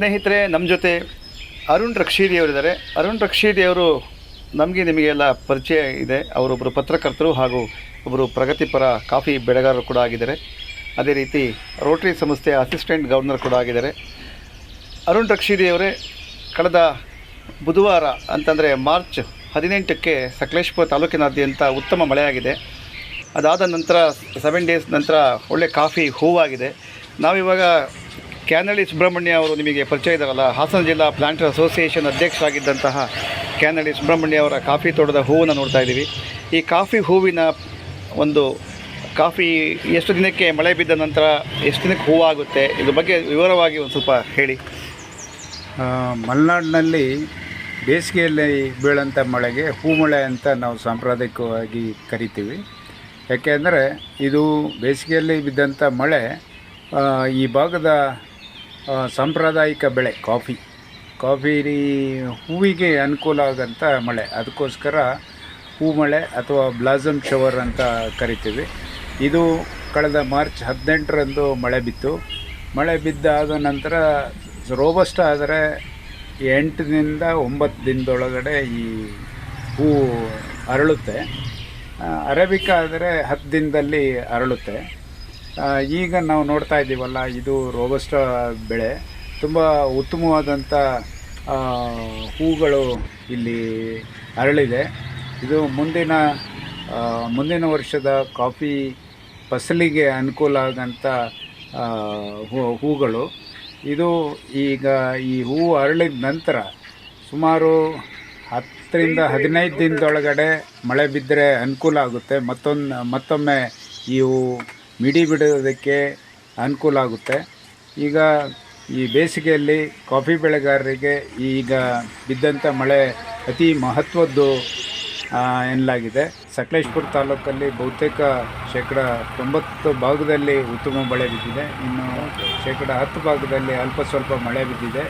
ಸ್ನೇಹಿತರೆ ನಮ್ಮ ಜೊತೆ ಅರುಣ್ ಅವರಿದ್ದಾರೆ. ಅರುಣ್ ರಕ್ಷೀದಿ ಅವರು ನಮಗೆ ನಿಮಗೆಲ್ಲ ಪರಿಚಯ ಇದೆ. ಅವರೊಬ್ಬರು ಪತ್ರಕರ್ತರು ಹಾಗೂ ಒಬ್ಬರು ಪ್ರಗತಿಪರ ಕಾಫಿ ಬೆಳೆಗಾರರು ಕೂಡ ಆಗಿದ್ದಾರೆ. ಅದೇ ರೀತಿ ರೋಟರಿ ಸಂಸ್ಥೆಯ ಅಸಿಸ್ಟೆಂಟ್ ಗವರ್ನರ್ ಕೂಡ ಆಗಿದ್ದಾರೆ. ಅರುಣ್ ರಕ್ಷೀದಿ ಅವರೇ, ಕಳೆದ ಬುಧವಾರ ಅಂತಂದರೆ ಮಾರ್ಚ್ ಹದಿನೆಂಟಕ್ಕೆ ಸಕಲೇಶ್ಪುರ ತಾಲೂಕಿನಾದ್ಯಂತ ಉತ್ತಮ ಮಳೆಯಾಗಿದೆ. ಅದಾದ ನಂತರ ಸೆವೆನ್ ಡೇಸ್ ನಂತರ ಒಳ್ಳೆ ಕಾಫಿ ಹೂವಾಗಿದೆ. ನಾವಿವಾಗ ಕ್ಯಾನಳ್ಳಿ ಸುಬ್ರಹ್ಮಣ್ಯ ಅವರು ನಿಮಗೆ ಪರಿಚಯ ಇದ್ದಾರಲ್ಲ, ಹಾಸನ ಜಿಲ್ಲಾ ಪ್ಲಾಂಟರ್ ಅಸೋಸಿಯೇಷನ್ ಅಧ್ಯಕ್ಷರಾಗಿದ್ದಂತಹ ಕ್ಯಾನಳ್ಳಿ ಸುಬ್ರಹ್ಮಣ್ಯ ಅವರ ಕಾಫಿ ತೋಟದ ಹೂವನ್ನು ನೋಡ್ತಾ ಇದ್ದೀವಿ. ಈ ಕಾಫಿ ಹೂವಿನ ಒಂದು ಕಾಫಿ ಎಷ್ಟು ದಿನಕ್ಕೆ ಮಳೆ ಬಿದ್ದ ನಂತರ ಎಷ್ಟು ದಿನಕ್ಕೆ ಹೂವಾಗುತ್ತೆ ಇದ್ರ ಬಗ್ಗೆ ವಿವರವಾಗಿ ಒಂದು ಸ್ವಲ್ಪ ಹೇಳಿ. ಮಲೆನಾಡಿನಲ್ಲಿ ಬೇಸಿಗೆಯಲ್ಲಿ ಬೀಳೋಂಥ ಮಳೆಗೆ ಹೂ ಮಳೆ ಅಂತ ನಾವು ಸಾಂಪ್ರದಾಯಿಕವಾಗಿ ಕರಿತೀವಿ. ಯಾಕೆಂದರೆ ಇದು ಬೇಸಿಗೆಯಲ್ಲಿ ಬಿದ್ದಂಥ ಮಳೆ ಈ ಭಾಗದ ಸಾಂಪ್ರದಾಯಿಕ ಬೆಳೆ, ಕಾಫಿ. ಕಾಫಿ ಹೂವಿಗೆ ಅನುಕೂಲ ಆಗೋಂಥ ಮಳೆ. ಅದಕ್ಕೋಸ್ಕರ ಹೂ ಮಳೆ ಅಥವಾ ಬ್ಲಾಸಮ್ ಶವರ್ ಅಂತ ಕರಿತೀವಿ. ಇದು ಕಳೆದ ಮಾರ್ಚ್ ಹದಿನೆಂಟರಂದು ಮಳೆ ಬಿತ್ತು. ಮಳೆ ಬಿದ್ದಾದ ನಂತರ ರೋಬಸ್ಟ್ ಆದರೆ ಎಂಟರಿಂದ ಒಂಬತ್ತು ದಿನದೊಳಗಡೆ ಈ ಹೂ ಅರಳುತ್ತೆ. ಅರೇಬಿಕಾ ಆದರೆ ಹತ್ತು ದಿನದಲ್ಲಿ ಅರಳುತ್ತೆ. ಈಗ ನಾವು ನೋಡ್ತಾ ಇದ್ದೀವಲ್ಲ, ಇದು ರೋಬಸ್ಟ ಬೆಳೆ. ತುಂಬ ಉತ್ತಮವಾದಂಥ ಹೂಗಳು ಇಲ್ಲಿ ಅರಳಿದೆ. ಇದು ಮುಂದಿನ ಮುಂದಿನ ವರ್ಷದ ಕಾಫಿ ಫಸಲಿಗೆ ಅನುಕೂಲ ಆಗಂಥ ಹೂ- ಹೂಗಳು. ಇದು ಈಗ ಈ ಹೂವು ಅರಳಿದ ನಂತರ ಸುಮಾರು ಹತ್ತರಿಂದ ಹದಿನೈದು ದಿನದೊಳಗಡೆ ಮಳೆ ಬಿದ್ದರೆ ಅನುಕೂಲ ಆಗುತ್ತೆ. ಮತ್ತೊಂದು, ಮತ್ತೊಮ್ಮೆ ಇವು ಮಿಡಿ ಬಿಡೋದಕ್ಕೆ ಅನುಕೂಲ ಆಗುತ್ತೆ. ಈಗ ಈ ಬೇಸಿಗೆಯಲ್ಲಿ ಕಾಫಿ ಬೆಳೆಗಾರರಿಗೆ ಈಗ ಬಿದ್ದಂಥ ಮಳೆ ಅತಿ ಮಹತ್ವದ್ದು ಎನ್ನಲಾಗಿದೆ. ಸಕಲೇಶ್ಪುರ ತಾಲೂಕಲ್ಲಿ ಬಹುತೇಕ ಶೇಕಡ ತೊಂಬತ್ತು ಭಾಗದಲ್ಲಿ ಉತ್ತಮ ಮಳೆ ಬಿದ್ದಿದೆ. ಇನ್ನು ಶೇಕಡ ಹತ್ತು ಭಾಗದಲ್ಲಿ ಅಲ್ಪ ಸ್ವಲ್ಪ ಮಳೆ ಬಿದ್ದಿದೆ.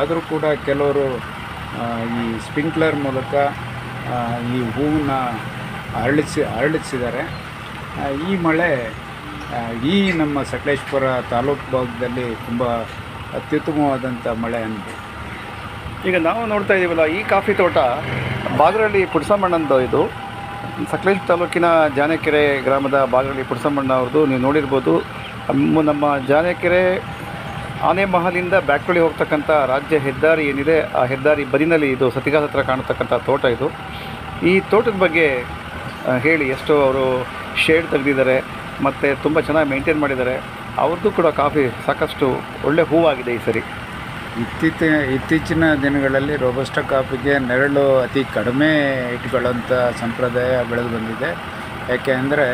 ಆದರೂ ಕೂಡ ಕೆಲವರು ಈ ಸ್ಪ್ರಿಂಕ್ಲರ್ ಮೂಲಕ ಈ ಹೂವನ್ನ ಅರಳಿಸಿ, ಅರಳಿಸಿದ್ದಾರೆ. ಈ ಮಳೆ ಈ ನಮ್ಮ ಸಕಲೇಶ್ಪುರ ತಾಲೂಕು ಭಾಗದಲ್ಲಿ ತುಂಬ ಅತ್ಯುತ್ತಮವಾದಂಥ ಮಳೆ ಅನ್ಬೋದು ಈಗ ನಾವು ನೋಡ್ತಾ ಇದ್ದೀವಲ್ಲ, ಈ ಕಾಫಿ ತೋಟ ಬಾಗರಳ್ಳಿ ಪುಡ್ಸಮ್ಮಣ್ಣಂದು ಇದು. ಸಕಲೇಶ್ಪುರ ತಾಲೂಕಿನ ಜಾನಕೆರೆ ಗ್ರಾಮದ ಬಾಗರಳ್ಳಿ ಪುಡ್ಸಮ್ಮಣ್ಣ ಅವ್ರದ್ದು ನೀವು ನೋಡಿರ್ಬೋದು. ನಮ್ಮ ನಮ್ಮ ಜಾನಕೆರೆ ಆನೆಮಹಲಿಂದ ಬ್ಯಾಕ್ಟೊಳಿ ಹೋಗ್ತಕ್ಕಂಥ ರಾಜ್ಯ ಹೆದ್ದಾರಿ ಏನಿದೆ, ಆ ಹೆದ್ದಾರಿ ಬದಿನಲ್ಲಿ ಇದು ಸತಿಗಾಸ ಹತ್ರ ಕಾಣತಕ್ಕಂಥ ತೋಟ ಇದು. ಈ ತೋಟದ ಬಗ್ಗೆ ಹೇಳಿ, ಎಷ್ಟು ಅವರು ಶೇಡ್ ತೆಗೆದಿದ್ದಾರೆ ಮತ್ತು ತುಂಬ ಚೆನ್ನಾಗಿ ಮೇಂಟೈನ್ ಮಾಡಿದ್ದಾರೆ. ಅವ್ರದ್ದು ಕೂಡ ಕಾಫಿ ಸಾಕಷ್ಟು ಒಳ್ಳೆ ಹೂವಾಗಿದೆ ಈ ಸರಿ. ಇತ್ತೀಚಿನ ಇತ್ತೀಚಿನ ದಿನಗಳಲ್ಲಿ ರೋಬಸ್ಟ ಕಾಫಿಗೆ ನೆರಳು ಅತಿ ಕಡಿಮೆ ಇಟ್ಕೊಳ್ಳೋಂಥ ಸಂಪ್ರದಾಯ ಬೆಳೆದು ಬಂದಿದೆ. ಯಾಕೆ ಅಂದರೆ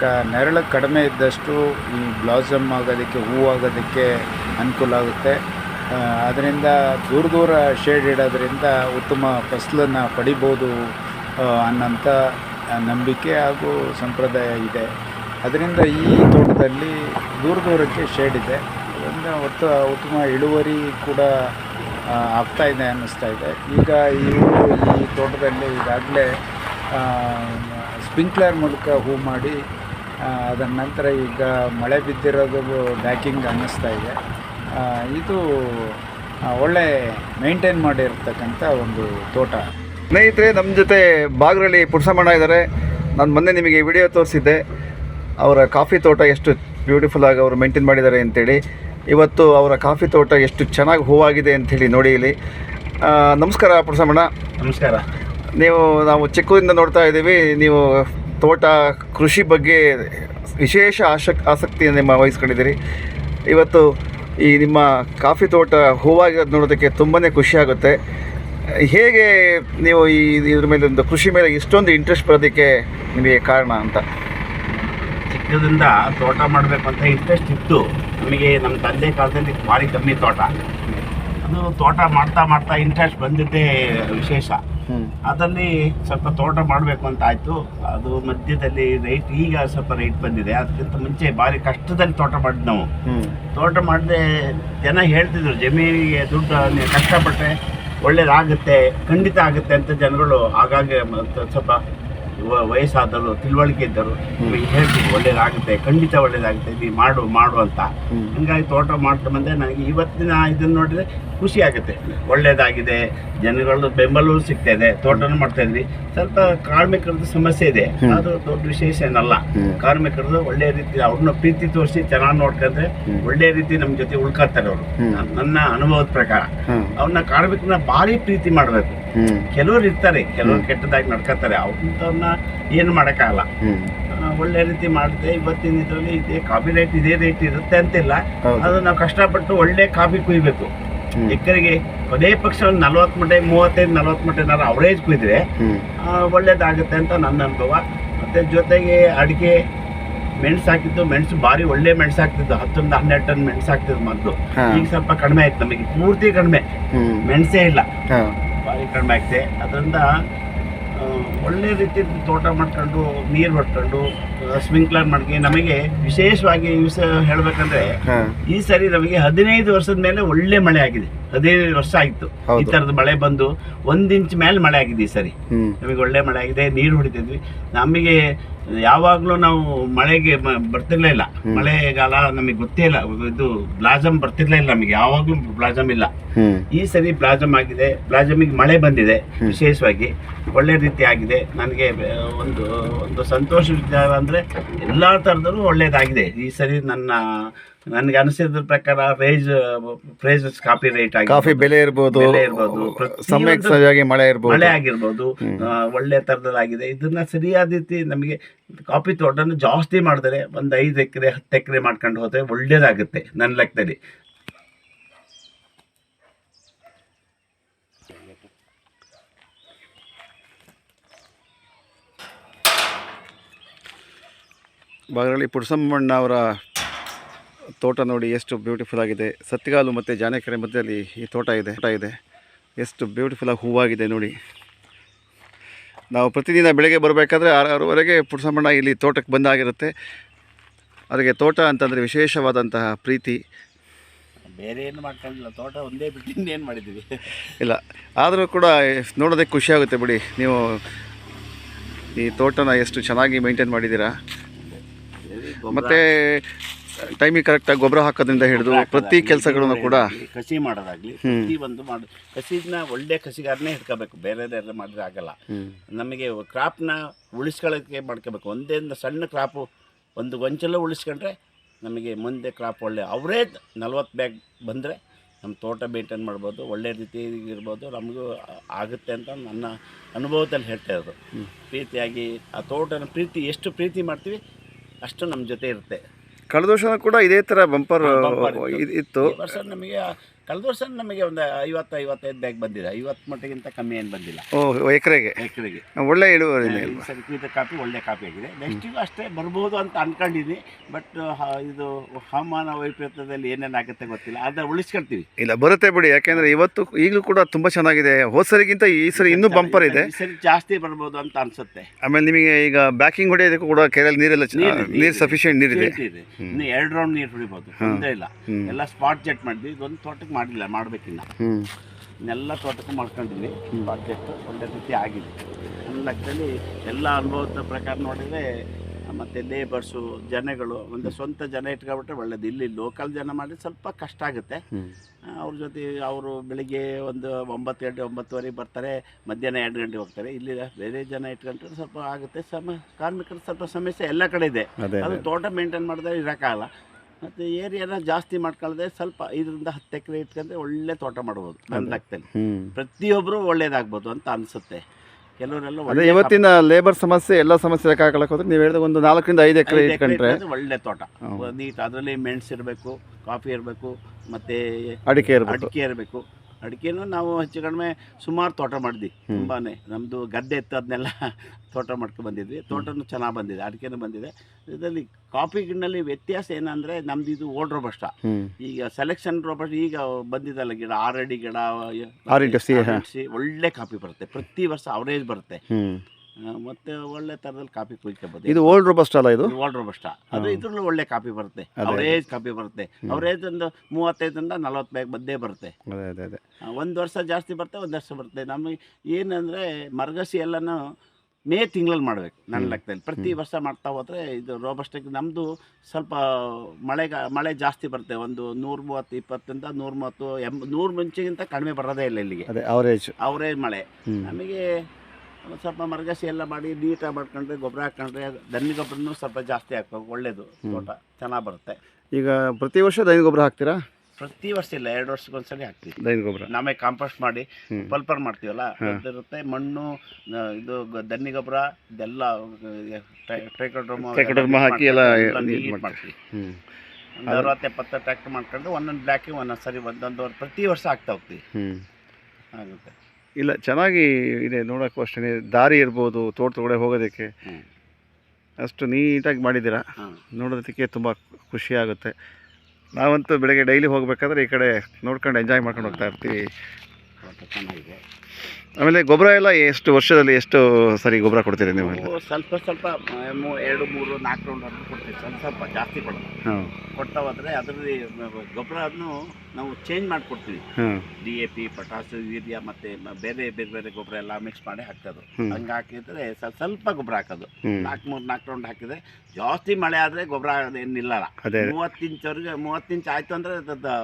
ಕ ನೆರಳು ಕಡಿಮೆ ಇದ್ದಷ್ಟು ಈ ಬ್ಲಾಸಮ್ ಆಗೋದಕ್ಕೆ ಹೂವಾಗೋದಕ್ಕೆ ಅನುಕೂಲ ಆಗುತ್ತೆ. ಅದರಿಂದ ದೂರ ದೂರ ಶೇಡ್ ಇಡೋದ್ರಿಂದ ಉತ್ತಮ ಫಸಲನ್ನು ಪಡಿಬೋದು ಅನ್ನೋಂಥ ನಂಬಿಕೆ ಹಾಗೂ ಸಂಪ್ರದಾಯ ಇದೆ. ಅದರಿಂದ ಈ ತೋಟದಲ್ಲಿ ದೂರ ದೂರಕ್ಕೆ ಶೇಡ್ ಇದೆ. ಅದರಿಂದ ಒಟ್ಟು ಉತ್ತಮ ಇಳುವರಿ ಕೂಡ ಆ, ಆಗ್ತಾ ಇದೆ ಅನ್ನಿಸ್ತಾ ಇದೆ. ಈಗ ಇವರು ಈ ತೋಟದಲ್ಲಿ ಈಗಾಗಲೇ ಸ್ಪ್ರಿಂಕ್ಲರ್ ಮೂಲಕ ಹೂ ಮಾಡಿ ಅದರ ನಂತರ ಈಗ ಮಳೆ ಬಿದ್ದಿರೋದು ಬ್ಯಾಕಿಂಗ್ ಅನ್ನಿಸ್ತಾ ಇದೆ. ಇದು ಒಳ್ಳೆ ಮೇಂಟೈನ್ ಮಾಡಿರ್ತಕ್ಕಂಥ ಒಂದು ತೋಟ. ಸ್ನೇಹಿತರೆ ನಮ್ಮ ಜೊತೆ ಬಾಗರಳ್ಳಿ ಪುರುಷಮಣ್ಣ ಇದ್ದಾರೆ. ನಾನು ಮೊನ್ನೆ ನಿಮಗೆ ವಿಡಿಯೋ ತೋರಿಸಿದ್ದೆ. ಅವರ ಕಾಫಿ ತೋಟ ಎಷ್ಟು ಬ್ಯೂಟಿಫುಲ್ ಆಗಿ ಅವರು ಮೇಂಟೈನ್ ಮಾಡಿದ್ದಾರೆ ಅಂತೇಳಿ ಇವತ್ತು ಅವರ ಕಾಫಿ ತೋಟ ಎಷ್ಟು ಚೆನ್ನಾಗಿ ಹೂವಾಗಿದೆ ಅಂಥೇಳಿ ನೋಡಿ ಇಲ್ಲಿ. ನಮಸ್ಕಾರ ಪುಡ್ಸಮ್ಮಣ್ಣ ನಮಸ್ಕಾರ. ನೀವು ನಾವು ಚಿಕ್ಕದಿಂದ ನೋಡ್ತಾ ಇದ್ದೀವಿ ನೀವು ತೋಟ ಕೃಷಿ ಬಗ್ಗೆ ವಿಶೇಷ ಆಸಕ್ ಆಸಕ್ತಿಯನ್ನು ನಿಮ್ಮ ವಹಿಸ್ಕೊಂಡಿದ್ದೀರಿ. ಇವತ್ತು ಈ ನಿಮ್ಮ ಕಾಫಿ ತೋಟ ಹೂವಾಗಿರೋದು ನೋಡೋದಕ್ಕೆ ತುಂಬಾ ಖುಷಿಯಾಗುತ್ತೆ ಹೇಗೆ ನೀವು ಈ ಇದ್ರ ಮೇಲೆ ಒಂದು ಕೃಷಿ ಮೇಲೆ ಇಷ್ಟೊಂದು ಇಂಟ್ರೆಸ್ಟ್ ಬರೋದಕ್ಕೆ ನಿಮಗೆ ಕಾರಣ ಅಂತ? ಚಿಕ್ಕದಿಂದ ತೋಟ ಮಾಡಬೇಕು ಅಂತ ಇಂಟ್ರೆಸ್ಟ್ ಇತ್ತು. ನಮಗೆ ನಮ್ಮ ತಂದೆ ಕಾಲದಲ್ಲಿ ಭಾರಿ ಕಮ್ಮಿ ತೋಟ. ಅದು ತೋಟ ಮಾಡ್ತಾ ಮಾಡ್ತಾ ಇಂಟ್ರೆಸ್ಟ್ ಬಂದಿದ್ದೇ ವಿಶೇಷ. ಅದರಲ್ಲಿ ಸ್ವಲ್ಪ ತೋಟ ಮಾಡಬೇಕು ಅಂತ ಆಯಿತು. ಅದು ಮಧ್ಯದಲ್ಲಿ ರೈಟ್ ಈಗ ಸ್ವಲ್ಪ ರೈಟ್ ಬಂದಿದೆ. ಅದಕ್ಕಿಂತ ಮುಂಚೆ ಭಾರಿ ಕಷ್ಟದಲ್ಲಿ ತೋಟ ಮಾಡಿದ್ ನಾವು. ತೋಟ ಮಾಡದೆ ಜನ ಹೇಳ್ತಿದ್ರು ಜಮೀನಿಗೆ ದುಡ್ಡು ಕಷ್ಟಪಟ್ಟರೆ ಒಳ್ಳೇದಾಗುತ್ತೆ ಖಂಡಿತ ಆಗುತ್ತೆ ಅಂತ ಜನಗಳು ಆಗಾಗ್ಗೆ ಸ್ವಲ್ಪ ವ- ವಯಸ್ಸಾದವರು ತಿಳುವಳಿಕೆ ಇದ್ದರು ಹೇಳ್ತೀವಿ ಒಳ್ಳೇದಾಗುತ್ತೆ ಖಂಡಿತ ಒಳ್ಳೇದಾಗುತ್ತೆ ನೀವು ಮಾಡು ಮಾಡು ಅಂತ. ಹಂಗಾಗಿ ತೋಟ ಮಾಡ್ತಾ ಬಂದೆ ನನಗೆ ಇವತ್ತಿನ ಇದನ್ನ ನೋಡಿದ್ರೆ ಖುಷಿ ಆಗುತ್ತೆ. ಒಳ್ಳೇದಾಗಿದೆ ಜನಗಳ ಬೆಂಬಲವೂ ಸಿಗ್ತಾ ಇದೆ ತೋಟನೂ ಮಾಡ್ತಾ ಇದ್ವಿ ಸ್ವಲ್ಪ ಕಾರ್ಮಿಕರದ್ದು ಸಮಸ್ಯೆ ಇದೆ ಅದು ದೊಡ್ಡ ವಿಶೇಷ ಏನಲ್ಲ. ಕಾರ್ಮಿಕರದ್ದು ಒಳ್ಳೆ ರೀತಿ ಅವ್ರನ್ನ ಪ್ರೀತಿ ತೋರಿಸಿ ಚೆನ್ನಾಗಿ ನೋಡ್ಕೊಂಡ್ರೆ ಒಳ್ಳೆ ರೀತಿ ನಮ್ಮ ಜೊತೆ ಉಳ್ಕೊತಾರೆ ಅವರು. ನನ್ನ ಅನುಭವದ ಪ್ರಕಾರ. ಅವ್ರನ್ನ ಕಾರ್ಮಿಕರನ್ನ ಭಾರಿ ಪ್ರೀತಿ ಮಾಡಬೇಕು. ಕೆಲವರು ಇರ್ತಾರೆ ಕೆಲವರು ಕೆಟ್ಟದಾಗಿ ನಡ್ಕೊತಾರೆ ಅವ್ರನ್ನ ಏನು ಮಾಡೋಕ್ಕಾಗಲ್ಲ. ಒಳ್ಳೆ ರೀತಿ ಮಾಡಿದೆ ಇವತ್ತಿನ ಇದರಲ್ಲಿ ಇದೇ ಕಾಫಿ ರೇಟ್ ಇದೇ ರೇಟ್ ಇರುತ್ತೆ ಅಂತಿಲ್ಲ. ಇಲ್ಲ ಅದು ನಾವು ಕಷ್ಟಪಟ್ಟು ಒಳ್ಳೆ ಕಾಫಿ ಕುಯ್ಬೇಕು. ಎಕರೆಗೆ ಅದೇ ಪಕ್ಷ ಒಂದು ನಲ್ವತ್ತು ಮಟ್ಟೆ ಮೂವತ್ತೈದು ನಲ್ವತ್ತು ಮಟೆನಾರು ಅವರೇಜ್ ಕುಯ್ದ್ರೆ ಒಳ್ಳೇದಾಗುತ್ತೆ ಅಂತ ನನ್ನ ಅನುಭವ. ಮತ್ತು ಜೊತೆಗೆ ಅಡಿಕೆ ಮೆಣಸು ಹಾಕಿದ್ದು ಮೆಣಸು ಭಾರಿ ಒಳ್ಳೆ ಮೆಣಸು ಹಾಕ್ತಿದ್ದು ಹತ್ತೊಂದು ಹನ್ನೆರಡು ಟನ್ ಮೆಣಸು ಹಾಕ್ತಿದ್ದು ಮೊದಲು. ಈಗ ಸ್ವಲ್ಪ ಕಡಿಮೆ ಆಯ್ತು ನಮಗೆ ಪೂರ್ತಿ ಕಡಿಮೆ. ಮೆಣಸೇ ಇಲ್ಲ. ಭಾರಿ ಕಡಿಮೆ ಆಗ್ತದೆ ಅದರಿಂದ ಒಳ್ಳೆ ರೀತಿ ತೋಟ ಮಾಡ್ಕೊಂಡು ನೀರು ಹೊಡ್ಕೊಂಡು ಸ್ಪ್ರಿಂಕ್ಲರ್ ಮಾಡ್ಕೊಂಡು ನಮಗೆ ವಿಶೇಷವಾಗಿ ಹೇಳ್ಬೇಕಂದ್ರೆ ಈ ಸರಿ ನಮಗೆ ಹದಿನೈದು ವರ್ಷದ ಮೇಲೆ ಒಳ್ಳೆ ಮಳೆ ಆಗಿದೆ. ಹದಿನೈದು ವರ್ಷ ಆಯ್ತು. ಈ ತರದ ಮಳೆ ಬಂದು ಒಂದ್ ಇಂಚ್ ಮೇಲೆ ಮಳೆ ಆಗಿದೆ ಈ ಸರಿ. ನಮಗೆ ಒಳ್ಳೆ ಮಳೆ ಆಗಿದೆ ನೀರು ಹೊಡಿತಿದ್ವಿ. ನಮಗೆ ಯಾವಾಗಲೂ ನಾವು ಮಳೆಗೆ ಬರ್ತಿರ್ಲೇ ಇಲ್ಲ. ಮಳೆಗಾಲ ನಮಗೆ ಗೊತ್ತೇ ಇಲ್ಲ. ಇದು ಬ್ಲಾಜಮ್ ಬರ್ತಿರ್ಲೇ ಇಲ್ಲ ನಮಗೆ. ಯಾವಾಗಲೂ ಬ್ಲಾಜಮ್ ಇಲ್ಲ. ಈ ಸರಿ ಬ್ಲಾಜಮ್ ಆಗಿದೆ. ಬ್ಲಾಜಮಿಗೆ ಮಳೆ ಬಂದಿದೆ ವಿಶೇಷವಾಗಿ. ಒಳ್ಳೆ ರೀತಿ ಆಗಿದೆ. ನನಗೆ ಒಂದು ಒಂದು ಸಂತೋಷ ವಿಚಾರ ಅಂದರೆ ಎಲ್ಲ ಥರದಲ್ಲೂ ಒಳ್ಳೆಯದಾಗಿದೆ ಈ ಸರಿ ನನ್ನ ನನಗೆ ಅನಿಸಿದ ಪ್ರಕಾರ ರೇಜ್ ಪ್ರೈಸಸ್ ಕಾಫಿ ರೇಟ್ ಆಗಿ ಕಾಫಿ ಬೆಲೆ ಇರ್ಬೋದು ಬೆಲೆ ಇರ್ಬೋದು. ಸಮಯಕ್ಕೆ ಸರಿಯಾಗಿ ಮಳೆ ಇರ್ಬೋದು. ಮಳೆ ಆಗಿರ್ಬೋದು. ಒಳ್ಳೆ ಥರದಲ್ಲಾಗಿದೆ ಇದನ್ನ ಸರಿಯಾದ ರೀತಿ ನಮಗೆ ಕಾಫಿ ತೋಟನ ಜಾಸ್ತಿ ಮಾಡಿದ್ರೆ ಒಂದು ಐದು ಎಕರೆ ಹತ್ತು ಎಕರೆ ಮಾಡ್ಕೊಂಡು ಹೋದ್ರೆ ಒಳ್ಳೇದಾಗುತ್ತೆ ನನ್ನ ಲೆಕ್ಕದಲ್ಲಿ. ಬಾಗರಳ್ಳಿ ಪುಡ್ಸಮ್ಮಣ್ಣ ಅವರ ತೋಟ ನೋಡಿ ಎಷ್ಟು ಬ್ಯೂಟಿಫುಲ್ ಆಗಿದೆ. ಸತ್ತಿಗಾಲು ಮತ್ತು ಜಾನೆಕೆರೆ ಮಧ್ಯದಲ್ಲಿ ಈ ತೋಟ ಇದೆ ತೋಟ ಇದೆ. ಎಷ್ಟು ಬ್ಯೂಟಿಫುಲ್ಲಾಗಿ ಹೂವಾಗಿದೆ ನೋಡಿ. ನಾವು ಪ್ರತಿದಿನ ಬೆಳಗ್ಗೆ ಬರಬೇಕಾದ್ರೆ ಆರು ಆರೂವರೆಗೆ ಪುಡ್ಸಮ್ಮಣ್ಣ ಇಲ್ಲಿ ತೋಟಕ್ಕೆ ಬಂದಾಗಿರುತ್ತೆ ಅದಕ್ಕೆ ತೋಟ ಅಂತಂದರೆ ವಿಶೇಷವಾದಂತಹ ಪ್ರೀತಿ. ಬೇರೆ ಏನು ಮಾಡ್ಕೊಂಡಿಲ್ಲ ತೋಟ ಒಂದೇ ಬಿಟ್ಟು ಇನ್ನೇನು ಮಾಡಿದ್ದೀವಿ. ಇಲ್ಲ ಆದರೂ ಕೂಡ ನೋಡೋದಕ್ಕೆ ಖುಷಿಯಾಗುತ್ತೆ ಬಿಡಿ. ನೀವು ಈ ತೋಟನ ಎಷ್ಟು ಚೆನ್ನಾಗಿ ಮೇಂಟೈನ್ ಮಾಡಿದ್ದೀರಾ. ಮತ್ತು ಟೈಮಿಗೆ ಕರೆಕ್ಟಾಗಿ ಗೊಬ್ಬರ ಹಾಕೋದ್ರಿಂದ ಹಿಡಿದು ಪ್ರತಿ ಕೆಲಸಗಳನ್ನು ಕೂಡ ಕಸಿ ಮಾಡೋದಾಗ್ಲಿ ಪ್ರತಿ ಒಂದು ಮಾಡಿ ಕಸಿನ ಒಳ್ಳೆ ಕಸಿಗಾರನೇ ಹಿಡ್ಕೋಬೇಕು ಬೇರೆದೆಲ್ಲ ಮಾಡಿದ್ರೆ ಆಗಲ್ಲ. ನಮಗೆ ಕ್ರಾಪ್ನ ಉಳಿಸ್ಕೊಳ್ಳೋಕ್ಕೆ ಮಾಡ್ಕೋಬೇಕು ಒಂದೇ ಒಂದು ಸಣ್ಣ ಕ್ರಾಪು ಒಂದು ಗೊಂಚಲು ಉಳಿಸ್ಕೊಂಡ್ರೆ ನಮಗೆ ಮುಂದೆ ಕ್ರಾಪ್ ಒಳ್ಳೆ ಅವರೇ ನಲ್ವತ್ತು ಬ್ಯಾಗ್ ಬಂದರೆ ನಮ್ಮ ತೋಟ ಮೇಂಟೈನ್ ಮಾಡ್ಬೋದು ಒಳ್ಳೆ ರೀತಿ ಇರ್ಬೋದು ನಮಗೂ ಆಗುತ್ತೆ ಅಂತ ನನ್ನ ಅನುಭವದಲ್ಲಿ ಹೇಳ್ತಾ ಇರೋದು. ಪ್ರೀತಿಯಾಗಿ ಆ ತೋಟನ ಪ್ರೀತಿ ಎಷ್ಟು ಪ್ರೀತಿ ಮಾಡ್ತೀವಿ ಅಷ್ಟು ನಮ್ಮ ಜೊತೆ ಇರುತ್ತೆ. ಕಳೆದ ವರ್ಷ ಕೂಡ ಇದೇ ಥರ ಬಂಪರ್ ಇತ್ತು. ಇತ್ತು ಈ ವರ್ಷ ನಮಗೆ ಕಳೆದ ವರ್ಷ ನಮಗೆ ಒಂದು ಐವತ್ತು ಐವತ್ತೈದು ಬ್ಯಾಗ್ ಬಂದಿಲ್ಲ ಐವತ್ತು ಮಟ್ಟಿಗಿಂತ ಕಮ್ಮಿ ಏನು ಬಂದಿಲ್ಲ. ಓ ಎಕರೆಗೆ? ಎಕರೆಗೆ. ಒಳ್ಳೆ ಇಳುವರಿ ಇದೆ. ಈ ಸರಿ ಕುಯ್ದ ಕಾಪಿ ಒಳ್ಳೆ ಕಾಪಿ ಆಗಿದೆ. ನೆಕ್ಸ್ಟಿಗೂ ಅಷ್ಟೇ ಬರ್ಬೋದು ಅಂತ ಅನ್ಕೊಂಡಿದ್ದೀನಿ ಬಟ್ ಇದು ಹವಾಮಾನ ವೈಪರೀತ್ಯದಲ್ಲಿ ಏನೇನಾಗುತ್ತೆ ಗೊತ್ತಿಲ್ಲ. ಆದರೆ ಉಳಿಸ್ಕೊಳ್ತೀವಿ. ಇಲ್ಲ ಬರುತ್ತೆ ಬಿಡಿ. ಯಾಕೆಂದ್ರೆ ಇವತ್ತು ಈಗಲೂ ಕೂಡ ತುಂಬಾ ಚೆನ್ನಾಗಿದೆ. ಹೋದ್ಸರಿಗಿಂತ ಈ ಸರಿ ಇನ್ನೂ ಬಂಪರ್ ಇದೆ. ಈ ಸರಿ ಜಾಸ್ತಿ ಬರ್ಬೋದು ಅಂತ ಅನ್ಸುತ್ತೆ. ಆಮೇಲೆ ನಿಮಗೆ ಈಗ ಬ್ಯಾಕಿಂಗ್ ಹೊಡೆಯೋದಕ್ಕೂ ಕೂಡ ಕೆರೆಯಲ್ಲಿ ನೀರೆಲ್ಲ ಚ- ನೀರು ಸಫಿಷಿಯೆಂಟ್ ನೀರಿದೆ. ಇದೆ. ಇನ್ನು ಎರಡು ರೌಂಡ್ ನೀರು ಹೊಡಿಬೋದು. ತೊಂದರೆ ಇಲ್ಲ. ಎಲ್ಲ ಸ್ಪಾಟ್ ಜೆಟ್ ಮಾಡಿದ್ವಿ. ಒಂದು ತೋಟಕ್ಕೆ ಮಾಡಿಲ್ಲ ಮಾಡ್ಬೇಕಿನ್ನ. ಎಲ್ಲ ಇನ್ನೆಲ್ಲ ತೋಟಕ್ಕೂ ಮಾಡ್ಕೊಂಡಿದ್ವಿ. ಪ್ರಾಜೆಕ್ಟ್ ಒಂದೇ ಒಳ್ಳೆ ರೀತಿ ಆಗಿದೆ. ನನ್ನ ಲೆಕ್ಕದಲ್ಲಿ ಎಲ್ಲ ಅನುಭವದ ಪ್ರಕಾರ ನೋಡಿದರೆ ಮತ್ತು ಲೇಬರ್ಸು ಜನಗಳು ಒಂದು ಸ್ವಂತ ಜನ ಇಟ್ಕೊಬಿಟ್ರೆ ಒಳ್ಳೇದು. ಇಲ್ಲಿ ಲೋಕಲ್ ಜನ ಮಾಡಿದ್ರೆ ಸ್ವಲ್ಪ ಕಷ್ಟ ಆಗುತ್ತೆ. ಅವ್ರ ಜೊತೆ ಅವರು ಬೆಳಿಗ್ಗೆ ಒಂದು ಒಂಬತ್ತು ಗಂಟೆ ಒಂಬತ್ತುವರೆಗೆ ಬರ್ತಾರೆ ಮಧ್ಯಾಹ್ನ ಎರಡು ಗಂಟೆ ಹೋಗ್ತಾರೆ. ಇಲ್ಲಿ ಬೇರೆ ಜನ ಇಟ್ಕೊಂಡ್ರೆ ಸ್ವಲ್ಪ ಆಗುತ್ತೆ. ಸಮ ಕಾರ್ಮಿಕರ ಸ್ವಲ್ಪ ಸಮಸ್ಯೆ ಎಲ್ಲ ಕಡೆ ಇದೆ. ಅದೇ ಅದು. ತೋಟ ಮೇಂಟೈನ್ ಮಾಡಿದ್ರೆ ಇರೋಕ್ಕಾಗಲ್ಲ. ಮತ್ತು ಏರಿಯಾನ ಜಾಸ್ತಿ ಮಾಡ್ಕೊಳ್ಳದೆ ಸ್ವಲ್ಪ ಐದರಿಂದ ಹತ್ತು ಎಕರೆ ಇಟ್ಕೊಂಡ್ರೆ ಒಳ್ಳೆ ತೋಟ ಮಾಡ್ಬೋದು ನನ್ನ ಲೆಕ್ಕದಲ್ಲಿ. ಪ್ರತಿಯೊಬ್ಬರು ಒಳ್ಳೇದಾಗ್ಬೋದು ಅಂತ ಅನಿಸುತ್ತೆ. ಕೆಲವರೆಲ್ಲ ಅದೇ ಇವತ್ತಿನ ಲೇಬರ್ ಸಮಸ್ಯೆ ಎಲ್ಲ ಸಮಸ್ಯೆ ಲೆಕ್ಕ ಹಾಕಲಕ್ಕೆ ಹೋದ್ರೆ ನೀವು ಹೇಳಿದ ಒಂದು ನಾಲ್ಕರಿಂದ ಐದು ಎಕರೆ ಐದು ಎಕರೆ ಇಟ್ಕೊಂಡ್ರೆ ಇಟ್ಕೊಂಡ್ರೆ ಒಳ್ಳೆ ತೋಟ. ನೀಟ್ ಅದರಲ್ಲಿ ಮೆಣಸು ಇರಬೇಕು ಕಾಫಿ ಇರಬೇಕು ಮತ್ತು ಅಡಿಕೆ ಇರಬೇಕು. ಅಡಿಕೆ ಇರಬೇಕು. ಅಡಿಕೆನೂ ನಾವು ಹೆಚ್ಚು ಕಡಿಮೆ ಸುಮಾರು ತೋಟ ಮಾಡಿದ್ವಿ ತುಂಬಾನೇ. ನಮ್ಮದು ಗದ್ದೆ ಇತ್ತು ಅದನ್ನೆಲ್ಲ ತೋಟ ಮಾಡ್ಕೊಂಡು ಬಂದಿದ್ವಿ. ತೋಟನೂ ಚೆನ್ನಾಗಿ ಬಂದಿದೆ ಅಡಿಕೆನೂ ಬಂದಿದೆ. ಇದರಲ್ಲಿ ಕಾಫಿ ಗಿಡನಲ್ಲಿ ವ್ಯತ್ಯಾಸ ಏನಂದರೆ ನಮ್ದು ಇದು ಓಲ್ಡ್ ರೋಬಸ್ಟ. ಈಗ ಸೆಲೆಕ್ಷನ್ ರೋಬಸ್ಟ್ ಈಗ ಬಂದಿದ್ದಲ್ಲ ಗಿಡ ಆರಡಿ ಗಿಡ ಒಳ್ಳೆ ಕಾಫಿ ಬರುತ್ತೆ. ಪ್ರತಿ ವರ್ಷ ಅವರೇಜ್ ಬರುತ್ತೆ. ಮತ್ತೆ ಒಳ್ಳೆ ತರದಲ್ಲಿ ಕಾಫಿ ಕುಯ್ಕೋಬೋದು ಇದು ಓಲ್ಡ್ ರೋಬಸ್ಟ್ ಅಲ್ಲ ಇದು? ಓಲ್ಡ್ ರೋಬಸ್ಟ ಅದು ಇದ್ರಲ್ಲೂ ಒಳ್ಳೆ ಕಾಫಿ ಬರುತ್ತೆ. ಅವರೇಜ್ ಕಾಫಿ ಬರುತ್ತೆ. ಅವರೇಜ್ ಒಂದು ಮೂವತ್ತೈದರಿಂದ ನಲವತ್ತು ಬ್ಯಾಗ್ ಬಂದೇ ಬರುತ್ತೆ. ಅದೇ ಅದೇ ಅದೇ. ಒಂದು ವರ್ಷ ಜಾಸ್ತಿ ಬರುತ್ತೆ ಒಂದು ವರ್ಷ ಬರುತ್ತೆ ನಮಗೆ ಏನಂದ್ರೆ ಮರಗಸಿ ಎಲ್ಲಾನು ಮೇ ತಿಂಗಳಲ್ಲಿ ಮಾಡಬೇಕು ನನ್ನ ಲೆಕ್ಕದಲ್ಲಿ. ಪ್ರತಿ ವರ್ಷ ಮಾಡ್ತಾ ಹೋದರೆ ಇದು ರೋಬಸ್ಟಿಗೆ ನಮ್ಮದು ಸ್ವಲ್ಪ ಮಳೆಗ ಮಳೆ ಜಾಸ್ತಿ ಬರುತ್ತೆ. ಒಂದು ನೂರ ಮೂವತ್ತು ಇಪ್ಪತ್ತರಿಂದ ನೂರ ಮೂವತ್ತು ಎಂಬ ನೂರು ಮುಂಚೆಗಿಂತ ಕಡಿಮೆ ಬರೋದೇ ಇಲ್ಲ ಇಲ್ಲಿಗೆ. ಅದೇ ಅವರೇಜ್ ಅವರೇ ಮಳೆ. ನಮಗೆ ಒಂದ್ ಸ್ವಲ್ಪ ಮರಗಸಿ ಎಲ್ಲ ಮಾಡಿ ನೀಟಾಗಿ ಮಾಡ್ಕೊಂಡ್ರೆ ಗೊಬ್ಬರ ಹಾಕೊಂಡ್ರೆ ದನಿ ಗೊಬ್ಬರನು ಸ್ವಲ್ಪ ಜಾಸ್ತಿ ಹಾಕ್ಬೇಕು ಒಳ್ಳೇದು ತೋಟ ಚೆನ್ನಾಗಿ ಬರುತ್ತೆ. ಈಗ ಪ್ರತಿ ವರ್ಷ ದೈನ ಗೊಬ್ಬರ ಹಾಕ್ತೀರಾ? ಪ್ರತಿ ವರ್ಷ ಇಲ್ಲ ಎರಡು ವರ್ಷಕ್ಕೊಂದ್ಸಲಿ ಹಾಕ್ತೀವಿ. ದೈನ ಗೊಬ್ಬರ. ನಾವೇ ಕಾಂಪೋಸ್ಟ್ ಮಾಡಿ ಪಲ್ಪರ್ ಮಾಡ್ತೀವಲ್ಲ. ಅದಿರುತ್ತೆ ಮಣ್ಣು ಇದು ದನ್ನಿ ದನಿ ಗೊಬ್ಬರ ಇದೆಲ್ಲ ಟ್ರೈಕೋಡ್ರಮ್ ಹಾಕಿ ಎಲ್ಲ ಮಾಡ್ತೀವಿ. ಅರವತ್ತು ಎಪ್ಪತ್ತು ಟ್ರ್ಯಾಕ್ಟರ್ ಮಾಡ್ಕೊಂಡು ಒಂದೊಂದು ಬ್ಲ್ಯಾಕಿಗೆ ಒಂದೊಂದು ಸರಿ ಒಂದೊಂದು ಪ್ರತಿ ವರ್ಷ ಹಾಕ್ತಾ ಹೋಗ್ತೀವಿ. ಆಗುತ್ತೆ. ಇಲ್ಲ ಚೆನ್ನಾಗಿ ಇದೆ ನೋಡೋಕ್ಕೂ ಅಷ್ಟೇ. ದಾರಿ ಇರ್ಬೋದು ತೋಟದೊಳಗಡೆ ಹೋಗೋದಕ್ಕೆ. ಅಷ್ಟು ನೀಟಾಗಿ ಮಾಡಿದ್ದೀರಾ? ನೋಡೋದಕ್ಕೆ ತುಂಬ ಖುಷಿ ಆಗುತ್ತೆ. ನಾವಂತೂ ಬೆಳಗ್ಗೆ ಡೈಲಿ ಹೋಗಬೇಕಾದ್ರೆ ಈ ಕಡೆ ನೋಡ್ಕೊಂಡು ಎಂಜಾಯ್ ಮಾಡ್ಕೊಂಡು ಹೋಗ್ತಾ ಇರ್ತೀವಿ. ಚೆನ್ನಾಗಿದೆ. ಆಮೇಲೆ ಗೊಬ್ಬರ ಎಲ್ಲ ಎಷ್ಟು ವರ್ಷದಲ್ಲಿ ಎಷ್ಟು ಸರಿ ಗೊಬ್ಬರ ಕೊಡ್ತೀರಿ ನೀವು ಸ್ವಲ್ಪ ಸ್ವಲ್ಪ ಮೂ- ಎರಡು ಮೂರು ನಾಲ್ಕು ರೌಂಡ್ ಅಂತ ಕೊಡ್ತೀವಿ. ಸ್ವಲ್ಪ ಸ್ವಲ್ಪ ಜಾಸ್ತಿ ಕೊಡೋದು ಹಾಂ. ಕೊಡ್ತಾ ಹೋದರೆ ಅದರಲ್ಲಿ ಗೊಬ್ಬರವನ್ನು ನಾವು ಚೇಂಜ್ ಮಾಡಿಕೊಡ್ತೀವಿ. ಹಾಂ. D A P potash urea ಮತ್ತೆ ಬೇರೆ ಬೇರೆ ಬೇರೆ ಗೊಬ್ಬರ ಎಲ್ಲ ಮಿಕ್ಸ್ ಮಾಡಿ ಹಾಕೋದು ಹ್ಮ್. ಹಂಗೆ ಹಾಕಿದ್ರೆ ಸ್ವಲ್ಪ ಸ್ವಲ್ಪ ಗೊಬ್ಬರ ಹಾಕೋದು. ಹ್ಞೂ ನಾಲ್ಕು ಮೂರು ನಾಲ್ಕು ರೌಂಡ್ ಹಾಕಿದ್ರೆ ಜಾಸ್ತಿ ಮಳೆ ಆದರೆ ಗೊಬ್ಬರ ಏನಿಲ್ಲ ನಿಲ್ಲಲ್ಲ ಅದೇ. ಮೂವತ್ತು ಇಂಚವರೆಗೆ ಮೂವತ್ತು ಇಂಚ್ ಆಯಿತು ಅಂದರೆ ಅದು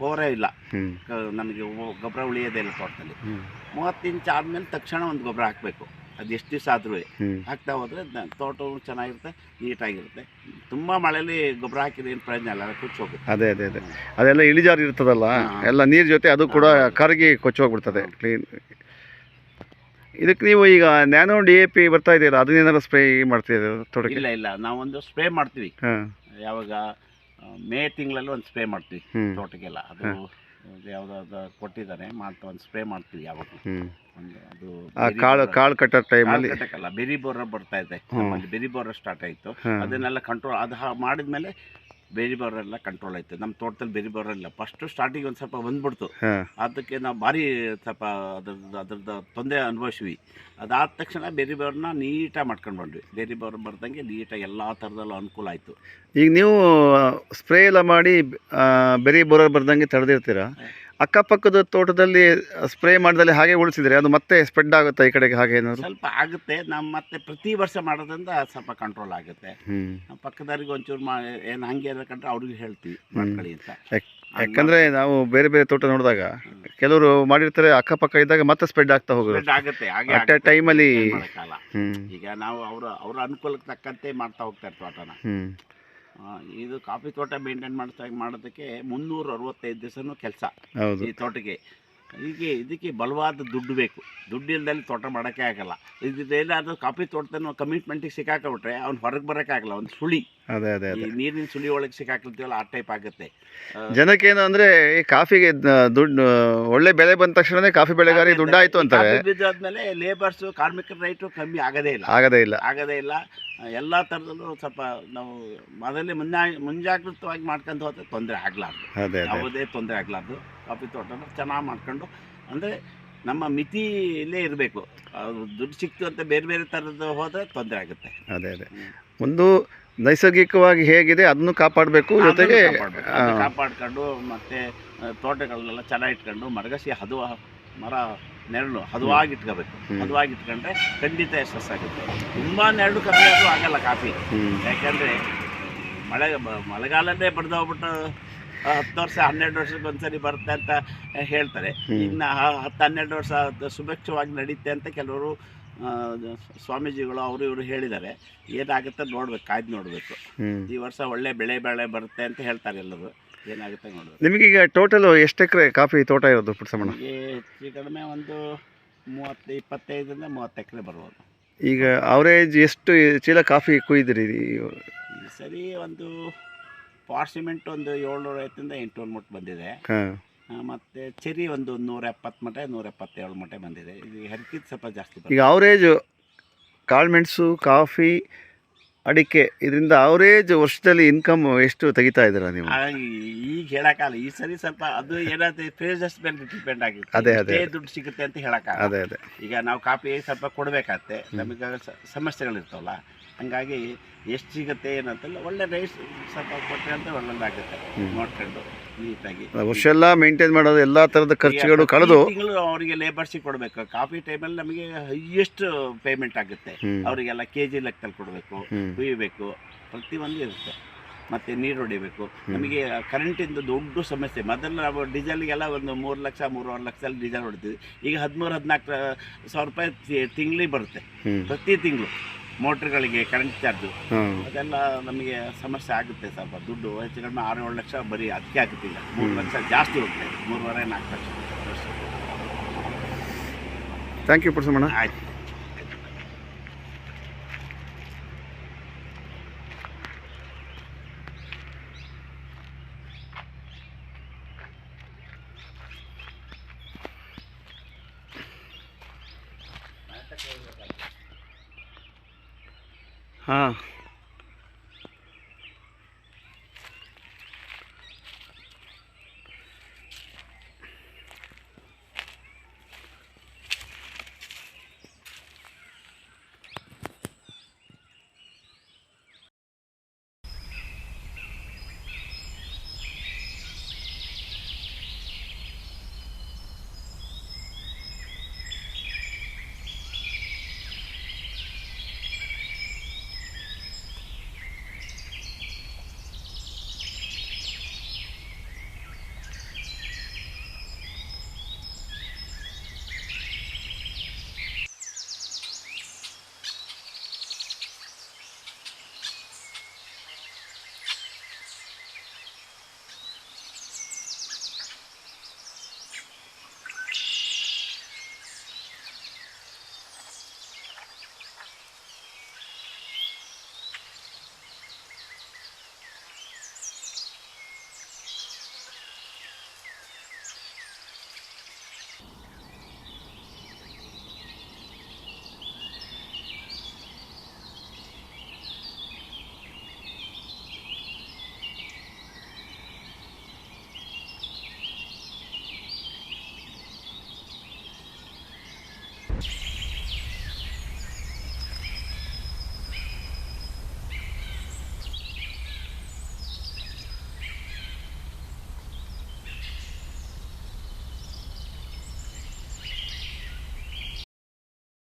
ಪೋರೇ ಇಲ್ಲ. ನಮಗೆ ಗೊಬ್ಬರ ಉಳಿಯೋದೇ ಇಲ್ಲ ತೋಟದಲ್ಲಿ. ಮೂವತ್ತು ಇಂಚ್ ಆದಮೇಲೆ ತಕ್ಷಣ ಒಂದು ಗೊಬ್ಬರ ಹಾಕಬೇಕು. ಅದು ಎಷ್ಟು ದಿವಸ ಆದ್ರೂ ಹಾಕ್ತಾ ಹೋದರೆ ತೋಟ ಚೆನ್ನಾಗಿರುತ್ತೆ ನೀಟಾಗಿರುತ್ತೆ. ತುಂಬ ಮಳೆಯಲ್ಲಿ ಗೊಬ್ಬರ ಹಾಕಿದ್ರೆ ಏನು ಪ್ರಯೋಜನ ಇಲ್ಲ ಕೊಚ್ಚಿ ಹೋಗುತ್ತೆ. ಅದೇ ಅದೇ ಅದೇ. ಅದೆಲ್ಲ ಇಳಿಜಾರು ಇರ್ತದಲ್ಲ ಎಲ್ಲ ನೀರು ಜೊತೆ ಅದು ಕೂಡ ಕರಗಿ ಕೊಚ್ಚಿ ಹೋಗ್ಬಿಡ್ತದೆ ಕ್ಲೀನ್. ಇದಕ್ಕೆ ನೀವು ಈಗ ನ್ಯಾನೋ ಡಿ ಎ ಪಿ ಬರ್ತಾ ಇದೆಯಲ್ಲ ಅದನ್ನೇನಾದ್ರು ಸ್ಪ್ರೇ ಮಾಡ್ತಿದ್ದೀರಾ ತೋಟಕ್ಕೆ? ಇಲ್ಲ ಇಲ್ಲ. ನಾವೊಂದು ಸ್ಪ್ರೇ ಮಾಡ್ತೀವಿ. ಯಾವಾಗ ಮೇ ತಿಂಗಳಲ್ಲಿ ಒಂದು ಸ್ಪ್ರೇ ಮಾಡ್ತೀವಿ ತೋಟಕ್ಕೆಲ್ಲ. ಅದು ಯಾವುದಾದ್ರು ಕೊಟ್ಟಿದ್ದಾರೆ ಮಾಡ್ತಾ ಒಂದು ಸ್ಪ್ರೇ ಮಾಡ್ತೀವಿ ಯಾವಾಗ ಒಂದು ಅದು ಆ ಕಾಳು ಕಾಳು ಕಟ್ಟೋ ಟೈಮಲ್ಲಿ ಕಟ್ಟಕ್ಕಲ್ಲ ಬೆರಿ ಬೋರ ಬರ್ತಾ ಇದೆ. ನಮ್ಮಲ್ಲಿ ಬೆರಿ ಬೋರ ಸ್ಟಾರ್ಟ್ ಆಯಿತು. ಅದನ್ನೆಲ್ಲ ಕಂಟ್ರೋಲ್ ಅದು ಮಾಡಿದ್ಮೇಲೆ ಬೇರೆ ಬರೋರೆಲ್ಲ ಕಂಟ್ರೋಲ್ ಆಯ್ತು. ನಮ್ಮ ತೋಟದಲ್ಲಿ ಬೇರೆ ಬರೋರಿಲ್ಲ ಫಸ್ಟ್ ಸ್ಟಾರ್ಟಿಂಗ್ ಒಂದು ಸ್ವಲ್ಪ ಬಂದ್ಬಿಡ್ತು. ಅದಕ್ಕೆ ನಾವು ಭಾರಿ ಸ್ವಲ್ಪ ಅದ್ರದ್ದು ಅದ್ರದ್ದು ತೊಂದರೆ ಅನುಭವಿಸಿವಿ. ಅದಾದ ತಕ್ಷಣ ಬೇರೆ ಬರೋರ್ನ ನೀಟಾಗಿ ಮಾಡ್ಕೊಂಡು ಬಂದ್ವಿ. ಬೇರೆ ಬರೋ ಬರ್ದಂಗೆ ನೀಟಾಗಿ ಎಲ್ಲ ಥರದಲ್ಲೂ ಅನುಕೂಲ ಆಯಿತು. ಈಗ ನೀವು ಸ್ಪ್ರೇ ಎಲ್ಲ ಮಾಡಿ ಬೇರೆ ಬೆರಿ ಬೋರ ಬರ್ದಂಗೆ ತಡೆದಿರ್ತೀರಾ ಅಕ್ಕಪಕ್ಕದ ತೋಟದಲ್ಲಿ ಸ್ಪ್ರೇ ಮಾಡಿದಲ್ಲಿ ಹಾಗೆ ಉಳಿಸಿದ್ರೆ ಅದು ಮತ್ತೆ ಸ್ಪ್ರೆಡ್ ಆಗುತ್ತೆ ಈ ಕಡೆಗೆ ಹಾಗೆ ಏನಾದ್ರು? ಸ್ವಲ್ಪ ಆಗುತ್ತೆ. ನಾವು ಮತ್ತೆ ಪ್ರತಿ ವರ್ಷ ಮಾಡೋದ್ರಿಂದ ಸ್ವಲ್ಪ ಕಂಟ್ರೋಲ್ ಆಗುತ್ತೆ. ನಮ್ಮ ಪಕ್ಕದವ್ರಿಗೆ ಒಂಚೂರು ಮಾ ಏನು ಹಂಗೆ ಕಂಡ್ರೆ ಅವ್ರಿಗೆ ಹೇಳ್ತೀವಿ ಮಾಡ್ಕೊಳ್ಳಿ ಅಂತ. ಯಾಕಂದ್ರೆ ನಾವು ಬೇರೆ ಬೇರೆ ತೋಟ ನೋಡಿದಾಗ ಕೆಲವರು ಮಾಡಿರ್ತಾರೆ ಅಕ್ಕಪಕ್ಕ ಇದ್ದಾಗ ಮತ್ತೆ ಸ್ಪ್ರೆಡ್ ಆಗ್ತಾ ಹೋಗುತ್ತೆ ಆಗುತ್ತೆ ಹಾಗೆ ಟೈಮಲ್ಲಿ ಈಗ ನಾವು ಅವರ ಅವರ ಅನುಕೂಲಕ್ಕೆ ತಕ್ಕಂತೆ ಮಾಡ್ತಾ ಹೋಗ್ತಾ ತೋಟನ. ಆಟನ ಇದು ಕಾಫಿ ತೋಟ ಮೇಂಟೈನ್ ಮಾಡ್ತಾ ಮಾಡೋದಕ್ಕೆ ಮುನ್ನೂರ ಅರವತ್ತೈದು ದಿವಸನೂ ಕೆಲಸ ಈ ತೋಟಕ್ಕೆ. ಹೀಗೆ ಇದಕ್ಕೆ ಬಲವಾದ ದುಡ್ಡು ಬೇಕು. ದುಡ್ಡು ಇಲ್ದಲ್ಲಿ ತೋಟ ಮಾಡೋಕ್ಕೆ ಆಗಲ್ಲ. ಇದೇನಾದ್ರೂ ಕಾಫಿ ತೋಟದನ್ನು ಕಮಿಟ್ಮೆಂಟಿಗೆ ಸಿಕ್ಕಾಕೊಂಡ್ಬಿಟ್ರೆ ಅವ್ನು ಹೊರಗೆ ಬರೋಕ್ಕಾಗಲ್ಲ ಒಂದು ಸುಳಿ. ಅದೇ ಅದೇ ಅದೇ. ನೀರಿನ ಸುಳಿ ಒಳಗೆ ಸಿಕ್ಕಾಕಿರ್ತೀವಲ್ಲ ಆ ಟೈಪ್ ಆಗುತ್ತೆ. ಜನಕ್ಕೇನು ಅಂದರೆ ಈ ಕಾಫಿಗೆ ದುಡ್ಡು ಒಳ್ಳೆ ಬೆಲೆ ಬಂದ ತಕ್ಷಣನೇ ಕಾಫಿ ಬೆಳೆಗಾರಿ ದುಡ್ಡಾಯ್ತು ಅಂತಾರೆ. ಬಿದ್ದಾದ್ಮೇಲೆ ಲೇಬರ್ಸು ಕಾರ್ಮಿಕರ ರೈಟು ಕಮ್ಮಿ ಆಗದೇ ಇಲ್ಲ. ಆಗದೇ ಇಲ್ಲ. ಆಗದೇ ಇಲ್ಲ. ಎಲ್ಲ ಥರದಲ್ಲೂ ಸ್ವಲ್ಪ ನಾವು ಮೊದಲೇ ಮುನ್ನಾ ಮುಂಜಾಗ್ರತವಾಗಿ ಮಾಡ್ಕೊಂಡು ಹೋದ್ರೆ ತೊಂದರೆ ಆಗಲಾರ್ದು. ಯಾವುದೇ ತೊಂದರೆ ಆಗಲಾರ್ದು. ಕಾಫಿ ತೋಟನ ಚೆನ್ನಾಗಿ ಮಾಡ್ಕೊಂಡು ಅಂದರೆ ನಮ್ಮ ಮಿತಿಯಲ್ಲೇ ಇರಬೇಕು. ದುಡ್ಡು ಸಿಕ್ತು ಅಂತ ಬೇರೆ ಬೇರೆ ಥರದ್ದು ಹೋದರೆ ತೊಂದರೆ ಆಗುತ್ತೆ. ಅದೇ ಅದೇ. ಒಂದು ನೈಸರ್ಗಿಕವಾಗಿ ಹೇಗಿದೆ ಅದನ್ನು ಕಾಪಾಡಬೇಕು ಜೊತೆಗೆ ಕಾಪಾಡ್ಕೊಂಡು ಮತ್ತೆ ತೋಟಗಳನ್ನೆಲ್ಲ ಚೆನ್ನಾಗಿ ಇಟ್ಕೊಂಡು ಮರಗಸಿ ಹದು ಮರ ನೆರಳು ಹದುವಾಗಿ ಇಟ್ಕೋಬೇಕು. ಹದುವಾಗಿ ಇಟ್ಕೊಂಡ್ರೆ ಖಂಡಿತ ಯಶಸ್ಸಾಗುತ್ತೆ ತುಂಬ ನೆರಳು ಕಮ್ಮಿ ಆದರೂ ಆಗಲ್ಲ ಕಾಫಿ. ಯಾಕೆಂದರೆ ಮಳೆ ಮಳೆಗಾಲನೇ ಬಡ್ದು ಹೋಗ್ಬಿಟ್ಟು ಆ, ಹತ್ತು ವರ್ಷ ಹನ್ನೆರಡು ವರ್ಷಕ್ಕೆ ಒಂದ್ಸರಿ ಬರುತ್ತೆ ಅಂತ ಹೇಳ್ತಾರೆ. ಇನ್ನು ಹತ್ತು ಹನ್ನೆರಡು ವರ್ಷ ಸುಭಿಕ್ಷವಾಗಿ ನಡೀತೆ ಅಂತ ಕೆಲವರು ಸ್ವಾಮೀಜಿಗಳು ಅವರು ಇವರು ಹೇಳಿದ್ದಾರೆ. ಏನಾಗುತ್ತೆ ನೋಡ್ಬೇಕು ಕಾಯ್ದು ನೋಡಬೇಕು. ಈ ವರ್ಷ ಒಳ್ಳೆ ಬೆಳೆ ಬೆಳೆ ಬರುತ್ತೆ ಅಂತ ಹೇಳ್ತಾರೆ ಎಲ್ಲರೂ. ಏನಾಗುತ್ತೆ ನೋಡ್ಬೇಕು. ನಿಮಗೀಗ ಟೋಟಲ್ ಎಷ್ಟು ಎಕರೆ ಕಾಫಿ ತೋಟ ಇರೋದು ಪುಟ್ಸಮಣ್ಣ ಹೆಚ್ಚು ಕಡಿಮೆ ಒಂದು ಮೂವತ್ತು ಇಪ್ಪತ್ತೈದರಿಂದ ಮೂವತ್ತು ಎಕರೆ ಬರ್ಬೋದು. ಈಗ ಅವರೇಜ್ ಎಷ್ಟು ಚೀಲ ಕಾಫಿ ಕುಯ್ದಿರಿ? ಸರಿ ಒಂದು ಪಾಟ್ ಸಿಮೆಂಟ್ ಒಂದು ಏಳ್ನೂರ ಐವತ್ತಿಂದ ಎಂಟುನೂರು ಮಟ್ಟ ಬಂದಿದೆ. ಮತ್ತೆ ಚೆರಿ ಒಂದು ನೂರ ಎಪ್ಪತ್ತು ಮಟ್ಟ ನೂರ ಎಪ್ಪತ್ತೇಳು ಮಟ್ಟ ಬಂದಿದೆ. ಇದು ಹರಕಿದ್ ಸ್ವಲ್ಪ ಜಾಸ್ತಿ ಈಗ ಅವರೇಜ್ ಕಾಳುಮೆಣಸು ಕಾಫಿ ಅಡಿಕೆ ಇದರಿಂದ ಅವರೇಜ್ ವರ್ಷದಲ್ಲಿ ಇನ್ಕಮ್ ಎಷ್ಟು ತೆಗಿತಾ ಇದ್ದೀರಾ ನೀವು? ಆ, ಈ- ಈಗ ಹೇಳಕ್ಕಾಗಲ್ಲ. ಈ ಸರಿ ಸ್ವಲ್ಪ ಅದು ಏನಾದ್ರೆ ಫೇಸ್ ಮೇಲೆ ಡಿಪೆಂಡ್ ಆಗಿತ್ತು ಅದೇ, ಅದೇ. ಎಷ್ಟೇ ದುಡ್ಡು ಸಿಗುತ್ತೆ ಅಂತ ಹೇಳಕ್ಕಾಗಲ್ಲ. ಅದೇ ಅದೇ. ಈಗ ನಾವು ಕಾಪಿ ಸ್ವಲ್ಪ ಕೊಡಬೇಕಾಗತ್ತೆ. ನಮಗೆ ಸಮಸ್ಯೆಗಳಿರ್ತಾವಲ್ಲ. ಹಂಗಾಗಿ ಎಷ್ಟು ಸಿಗುತ್ತೆ ಏನಂತಲ್ಲ ಒಳ್ಳೆ ರೈಸ್ ಸ್ವಲ್ಪ ಕೊಟ್ಟರೆ ಅಂತ ಒಳ್ಳೆದಾಗುತ್ತೆ ನೋಡ್ಕೊಂಡು ನೀಟಾಗಿ. ವರ್ಷ ಎಲ್ಲ ಮೇಂಟೈನ್ ಮಾಡೋದು ಎಲ್ಲ ಥರದ ಖರ್ಚುಗಳು ಕಳೆದು ತಿಂಗಳು ಅವರಿಗೆ ಲೇಬರ್ಸಿಗೆ ಕೊಡಬೇಕು ಕಾಫಿ ಟೈಮಲ್ಲಿ ನಮಗೆ ಹೈಯೆಸ್ಟ್ ಪೇಮೆಂಟ್ ಆಗುತ್ತೆ. ಅವರಿಗೆಲ್ಲ ಕೆ ಜಿ ಲೆಕ್ಕದಲ್ಲಿ ಕೊಡಬೇಕು. ಕುಯ್ಯಬೇಕು ಪ್ರತಿಯೊಂದು ಇರುತ್ತೆ. ಮತ್ತು ನೀರು ಹೊಡಿಬೇಕು. ನಮಗೆ ಕರೆಂಟಿಂದು ದೊಡ್ಡ ಸಮಸ್ಯೆ. ಮೊದಲು ನಾವು ಡೀಸೆಲ್ಗೆಲ್ಲ ಒಂದು ಮೂರು ಲಕ್ಷ ಮೂರುವರೆ ಲಕ್ಷದಲ್ಲಿ ಡೀಸೆಲ್ ಹೊಡ್ತೀವಿ ಈಗ ಹದಿಮೂರು ಹದಿನಾಲ್ಕು ಸಾವಿರ ರೂಪಾಯಿ ತಿಂಗಳಿಗೆ ಬರುತ್ತೆ. ಪ್ರತಿ ತಿಂಗಳು. ಮೋಟ್ರ್ಗಳಿಗೆ ಕರೆಂಟ್ ಚಾರ್ಜು ಅದೆಲ್ಲ ನಮಗೆ ಸಮಸ್ಯೆ ಆಗುತ್ತೆ ಸ್ವಲ್ಪ. ದುಡ್ಡು ಹೆಚ್ಚು ಕಡಿಮೆ ಆರು ಏಳು ಲಕ್ಷ ಬರೀ ಅದಕ್ಕೆ ಆಗುತ್ತೆ ಈಗ ಮೂರು ಲಕ್ಷ ಜಾಸ್ತಿ ಹೋಗ್ತದೆ. ಮೂರುವರೆ ನಾಲ್ಕು ಲಕ್ಷ. ಥ್ಯಾಂಕ್ ಯು ಪ್ರಸಮಣ್ಣ ಆಯ್ತು.